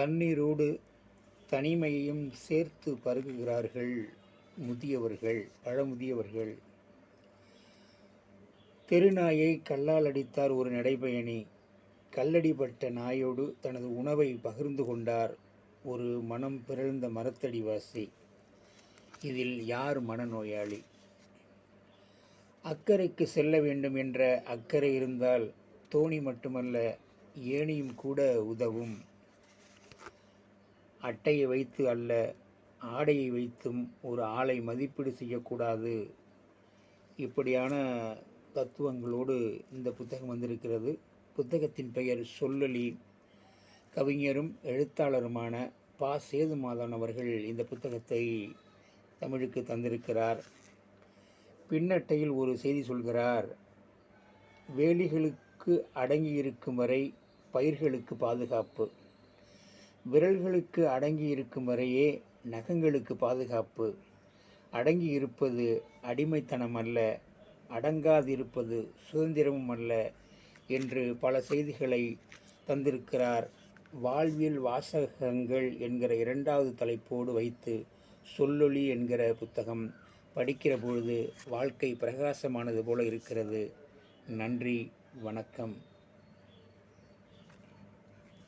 தண்ணீரோடு தனிமையையும் சேர்த்து பருகுகிறார்கள். முதியவர்கள் பழமுதியவர்கள். தெருநாயை கல்லால் அடித்தார் ஒரு நடைபயணி. கல்லடிப்பட்ட நாயோடு தனது உணவை பகிர்ந்து கொண்டார் ஒரு மனம் பிறழ்ந்த மரத்தடிவாசி இதில் யார் மனநோயாளி? அக்கறைக்கு செல்ல வேண்டும் என்ற அக்கறை இருந்தால் தோணி மட்டுமல்ல ஏணியும் கூட உதவும். அட்டையை வைத்து அல்ல ஆடையை வைத்தும் ஒரு ஆளை மதிப்பீடு செய்யக்கூடாது. இப்படியான தத்துவங்களோடு இந்த புத்தகம் வந்திருக்கிறது. புத்தகத்தின் பெயர் சொல்லலி. கவிஞரும் எழுத்தாளருமான பா. சேதுமாதன் அவர்கள் இந்த புத்தகத்தை தமிழுக்கு தந்திருக்கிறார். பின்னட்டையில் ஒரு செய்தி சொல்கிறார் வேலிகளுக்கு அடங்கியிருக்கும் வரை பயிர்களுக்கு பாதுகாப்பு. விரல்களுக்கு அடங்கி இருக்கும் வரையே நகங்களுக்கு பாதுகாப்பு. அடங்கி இருப்பது அடிமைத்தனம் அல்ல அடங்காதிருப்பது சுதந்திரமும் அல்ல என்று பல செய்திகளை தந்திருக்கிறார். வாழ்வியல் வாசகங்கள் என்கிற இரண்டாவது தலைப்போடு வைத்து சொல்லொளி என்கிற புத்தகம் படிக்கிற பொழுது வாழ்க்கை பிரகாசமானது போல இருக்கிறது. நன்றி வணக்கம்.